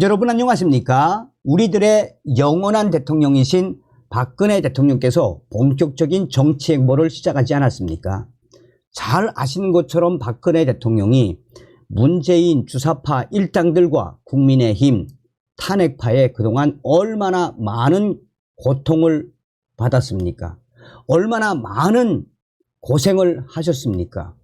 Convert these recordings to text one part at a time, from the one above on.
여러분 안녕하십니까? 우리들의 영원한 대통령이신 박근혜 대통령께서 본격적인 정치 행보를 시작하지 않았습니까? 잘 아시는 것처럼 박근혜 대통령이 문재인 주사파 일당들과 국민의힘 탄핵파에 그동안 얼마나 많은 고통을 받았습니까? 얼마나 많은 고생을 하셨습니까?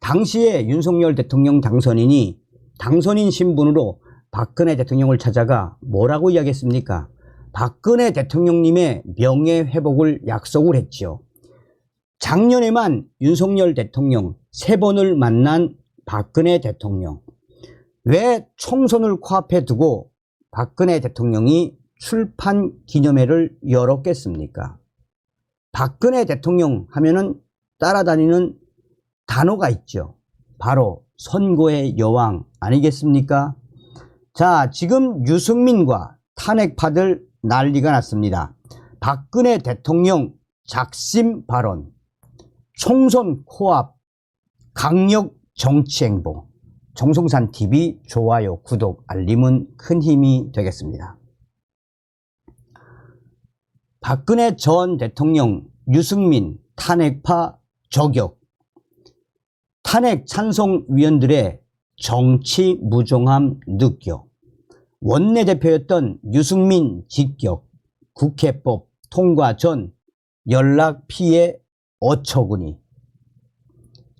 당시에 윤석열 대통령 당선인이 당선인 신분으로 박근혜 대통령을 찾아가 뭐라고 이야기했습니까? 박근혜 대통령님의 명예 회복을 약속을 했지요. 작년에만 윤석열 대통령 세 번을 만난 박근혜 대통령. 왜 총선을 코앞에 두고 박근혜 대통령이 출판 기념회를 열었겠습니까? 박근혜 대통령 하면은 따라다니는 단어가 있죠. 바로 선거의 여왕 아니겠습니까? 자, 지금 유승민과 탄핵파들 난리가 났습니다. 박근혜 대통령 작심 발언, 총선 코앞, 강력 정치 행보, 정성산 TV 좋아요, 구독, 알림은 큰 힘이 되겠습니다. 박근혜 전 대통령 유승민 탄핵파 저격, 탄핵 찬성위원들의 정치 무종함 느껴, 원내대표였던 유승민 직격, 국회법 통과 전 연락 피해 어처구니,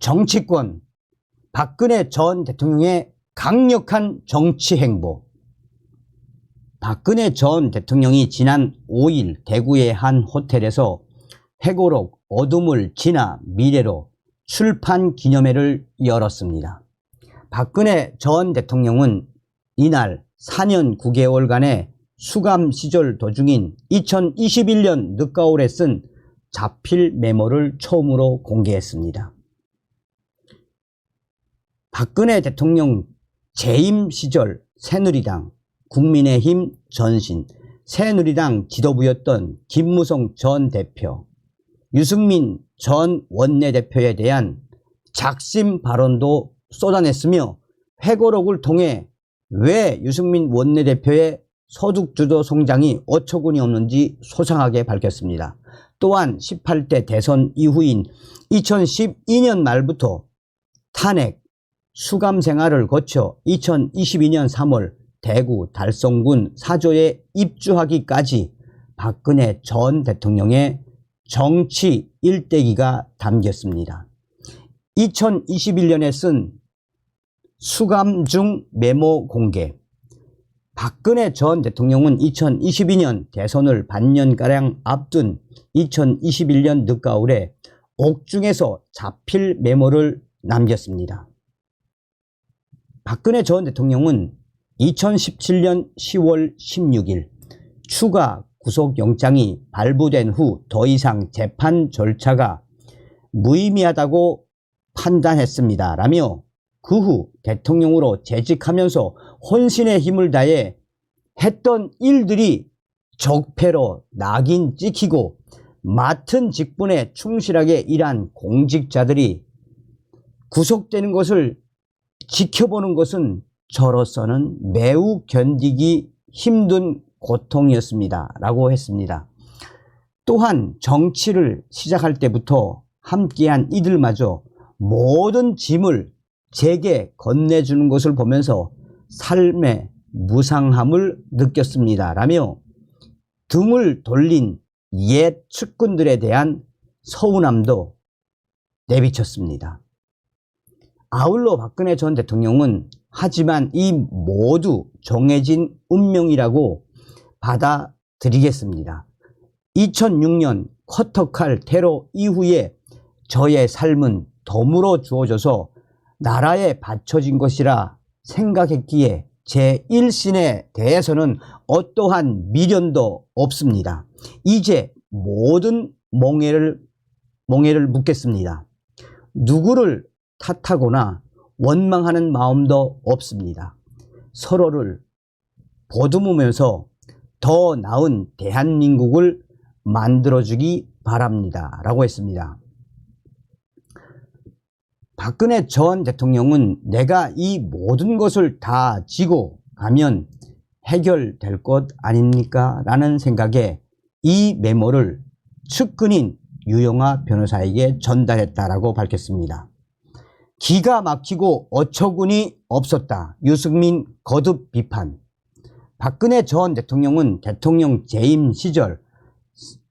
정치권, 박근혜 전 대통령의 강력한 정치 행보, 박근혜 전 대통령이 지난 5일 대구의 한 호텔에서 회고록 어둠을 지나 미래로 출판 기념회를 열었습니다. 박근혜 전 대통령은 이날 4년 9개월간의 수감 시절 도중인 2021년 늦가을에 쓴 자필 메모를 처음으로 공개했습니다. 박근혜 대통령 재임 시절 새누리당, 국민의힘 전신, 새누리당 지도부였던 김무성 전 대표, 유승민 전 원내대표에 대한 작심 발언도 쏟아냈으며 회고록을 통해 왜 유승민 원내대표의 소득주도 성장이 어처구니 없는지 소상하게 밝혔습니다. 또한 18대 대선 이후인 2012년 말부터 탄핵, 수감 생활을 거쳐 2022년 3월 대구 달성군 사조에 입주하기까지 박근혜 전 대통령의 정치 일대기가 담겼습니다. 2021년에 쓴 수감 중 메모 공개. 박근혜 전 대통령은 2022년 대선을 반년가량 앞둔 2021년 늦가을에 옥중에서 자필 메모를 남겼습니다. 박근혜 전 대통령은 2017년 10월 16일 추가 구속영장이 발부된 후 더 이상 재판 절차가 무의미하다고 판단했습니다. 라며 그 후 대통령으로 재직하면서 혼신의 힘을 다해 했던 일들이 적폐로 낙인 찍히고 맡은 직분에 충실하게 일한 공직자들이 구속되는 것을 지켜보는 것은 저로서는 매우 견디기 힘든 고통이었습니다. 라고 했습니다. 또한 정치를 시작할 때부터 함께한 이들마저 모든 짐을 제게 건네주는 것을 보면서 삶의 무상함을 느꼈습니다. 라며 등을 돌린 옛 측근들에 대한 서운함도 내비쳤습니다. 아울러 박근혜 전 대통령은 하지만 이 모두 정해진 운명이라고 받아들이겠습니다. 2006년 커터칼 테러 이후에 저의 삶은 덤으로 주어져서 나라에 바쳐진 것이라 생각했기에 제 일신에 대해서는 어떠한 미련도 없습니다. 이제 모든 몽해를, 몽해를 묻겠습니다. 누구를 탓하거나 원망하는 마음도 없습니다. 서로를 보듬으면서 더 나은 대한민국을 만들어주기 바랍니다. 라고 했습니다. 박근혜 전 대통령은 내가 이 모든 것을 다 지고 가면 해결될 것 아닙니까? 라는 생각에 이 메모를 측근인 유영아 변호사에게 전달했다라고 밝혔습니다. 기가 막히고 어처구니 없었다. 유승민 거듭 비판. 박근혜 전 대통령은 대통령 재임 시절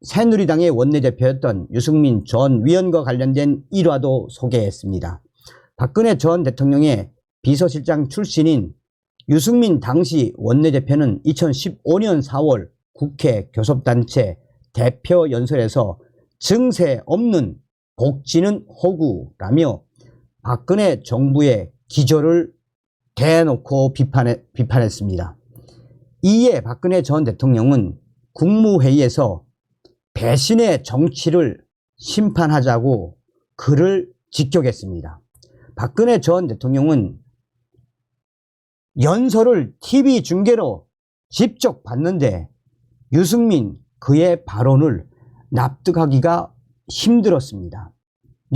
새누리당의 원내대표였던 유승민 전 위원과 관련된 일화도 소개했습니다. 박근혜 전 대통령의 비서실장 출신인 유승민 당시 원내대표는 2015년 4월 국회 교섭단체 대표 연설에서 증세 없는 복지는 허구라며 박근혜 정부의 기조를 대놓고 비판해, 비판했습니다. 이에 박근혜 전 대통령은 국무회의에서 배신의 정치를 심판하자고 그를 직격했습니다. 박근혜 전 대통령은 연설을 TV 중계로 직접 봤는데 유승민 그의 발언을 납득하기가 힘들었습니다.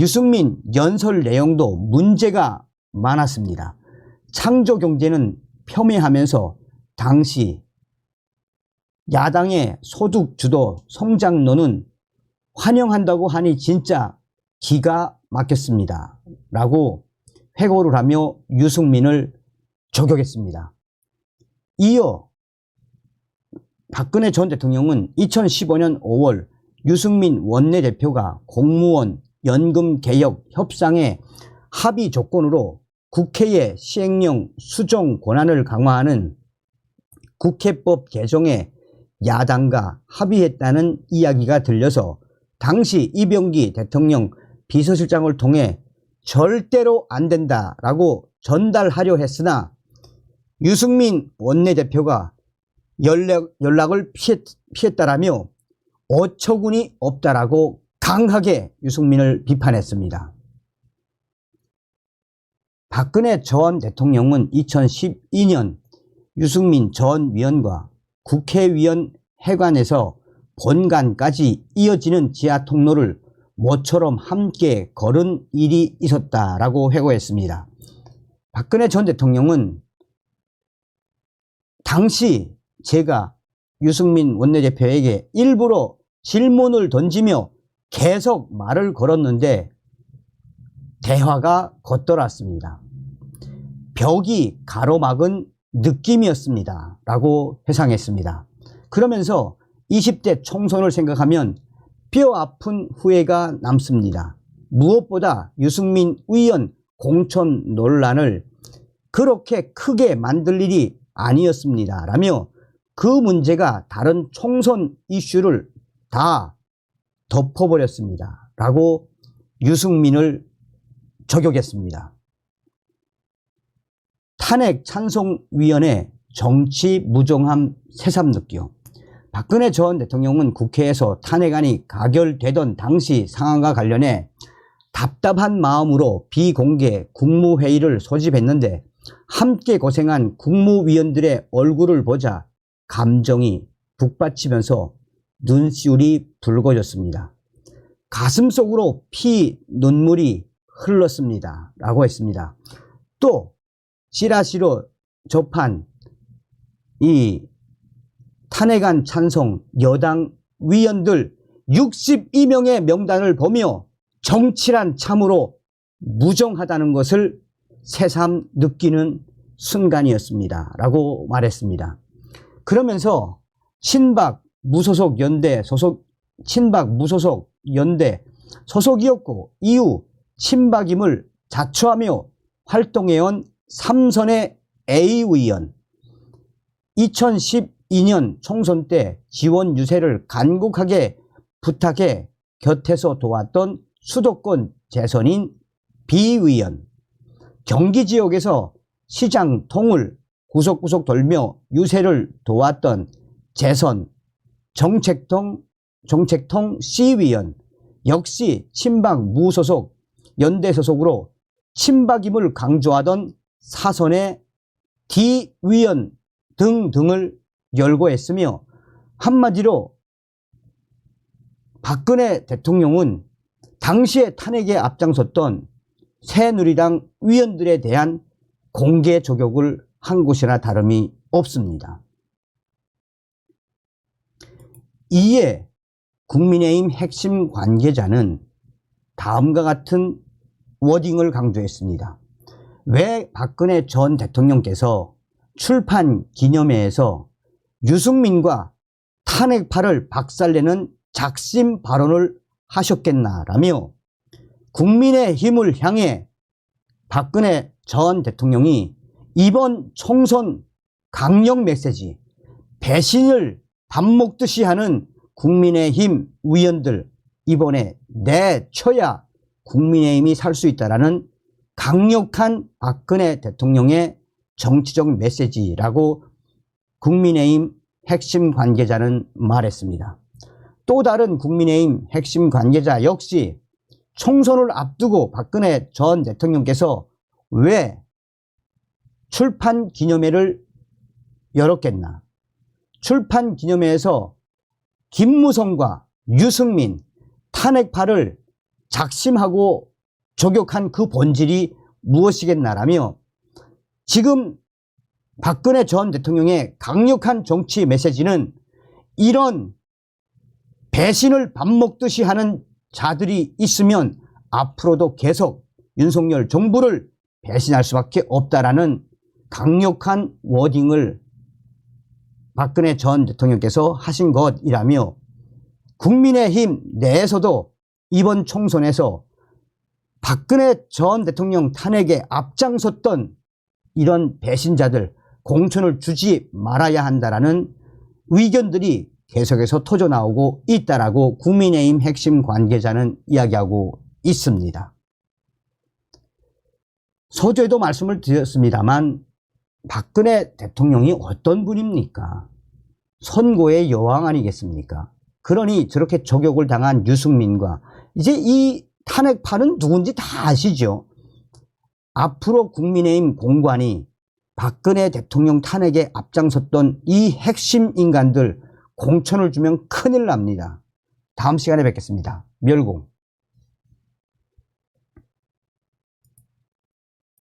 유승민 연설 내용도 문제가 많았습니다. 창조 경제는 폄훼하면서 당시 야당의 소득 주도 성장론은 환영한다고 하니 진짜 기가 막혔습니다. 라고 회고를 하며 유승민을 저격했습니다. 이어 박근혜 전 대통령은 2015년 5월 유승민 원내대표가 공무원 연금 개혁 협상의 합의 조건으로 국회의 시행령 수정 권한을 강화하는 국회법 개정에 야당과 합의했다는 이야기가 들려서 당시 이병기 대통령 비서실장을 통해 절대로 안 된다라고 전달하려 했으나 유승민 원내대표가 연락, 연락을 피했, 피했다라며 어처구니 없다라고 강하게 유승민을 비판했습니다. 박근혜 전 대통령은 2012년 유승민 전 위원과 국회의원 회관에서 본관까지 이어지는 지하 통로를 모처럼 함께 걸은 일이 있었다라고 회고했습니다. 박근혜 전 대통령은 당시 제가 유승민 원내대표에게 일부러 질문을 던지며 계속 말을 걸었는데 대화가 겉돌았습니다. 벽이 가로막은 느낌이었습니다. 라고 회상했습니다. 그러면서 20대 총선을 생각하면 뼈 아픈 후회가 남습니다. 무엇보다 유승민 의원 공천 논란을 그렇게 크게 만들 일이 아니었습니다. 라며 그 문제가 다른 총선 이슈를 다 덮어버렸습니다. 라고 유승민을 저격했습니다. 탄핵 찬송위원회 정치 무정함 새삼 느껴. 박근혜 전 대통령은 국회에서 탄핵안이 가결되던 당시 상황과 관련해 답답한 마음으로 비공개 국무회의를 소집했는데 함께 고생한 국무위원들의 얼굴을 보자 감정이 북받치면서 눈시울이 붉어졌습니다. 가슴 속으로 피, 눈물이 흘렀습니다. 라고 했습니다. 또 찌라시로 접한 이 탄핵안 찬성 여당 위원들 62명의 명단을 보며 정치란 참으로 무정하다는 것을 새삼 느끼는 순간이었습니다. 라고 말했습니다. 그러면서 친박 무소속 연대 소속 친박 무소속 연대 소속이었고 이후 친박임을 자처하며 활동해온 삼선의 A 의원. 2012년 총선 때 지원 유세를 간곡하게 부탁해 곁에서 도왔던 수도권 재선인 B 의원. 경기 지역에서 시장 통을 구석구석 돌며 유세를 도왔던 재선 정책통 정책통 C 위원. 역시 친박 무소속 연대 소속으로 친박임을 강조하던 사선의 D 위원 등등을 열거했으며 한마디로 박근혜 대통령은 당시에 탄핵에 앞장섰던 새누리당 위원들에 대한 공개 조격을 한 것이나 다름이 없습니다. 이에 국민의힘 핵심 관계자는 다음과 같은 워딩을 강조했습니다. 왜 박근혜 전 대통령께서 출판 기념회에서 유승민과 탄핵파를 박살내는 작심 발언을 하셨겠나라며 국민의 힘을 향해 박근혜 전 대통령이 이번 총선 강력 메시지 배신을 밥 먹듯이 하는 국민의힘 의원들 이번에 내쳐야 국민의힘이 살 수 있다라는 강력한 박근혜 대통령의 정치적 메시지라고 국민의힘 핵심 관계자는 말했습니다. 또 다른 국민의힘 핵심 관계자 역시 총선을 앞두고 박근혜 전 대통령께서 왜 출판 기념회를 열었겠나? 출판 기념회에서 김무성과 유승민 탄핵파를 작심하고 저격한 그 본질이 무엇이겠나라며 지금 박근혜 전 대통령의 강력한 정치 메시지는 이런 배신을 밥 먹듯이 하는 자들이 있으면 앞으로도 계속 윤석열 정부를 배신할 수밖에 없다라는 강력한 워딩을 박근혜 전 대통령께서 하신 것이라며 국민의힘 내에서도 이번 총선에서 박근혜 전 대통령 탄핵에 앞장섰던 이런 배신자들 공천을 주지 말아야 한다라는 의견들이 계속해서 터져 나오고 있다라고 국민의힘 핵심 관계자는 이야기하고 있습니다. 서두에도 말씀을 드렸습니다만 박근혜 대통령이 어떤 분입니까? 선고의 여왕 아니겠습니까? 그러니 저렇게 저격을 당한 유승민과 이제 이 탄핵파는 누군지 다 아시죠? 앞으로 국민의힘 공관이 박근혜 대통령 탄핵에 앞장섰던 이 핵심 인간들 공천을 주면 큰일 납니다. 다음 시간에 뵙겠습니다. 멸공.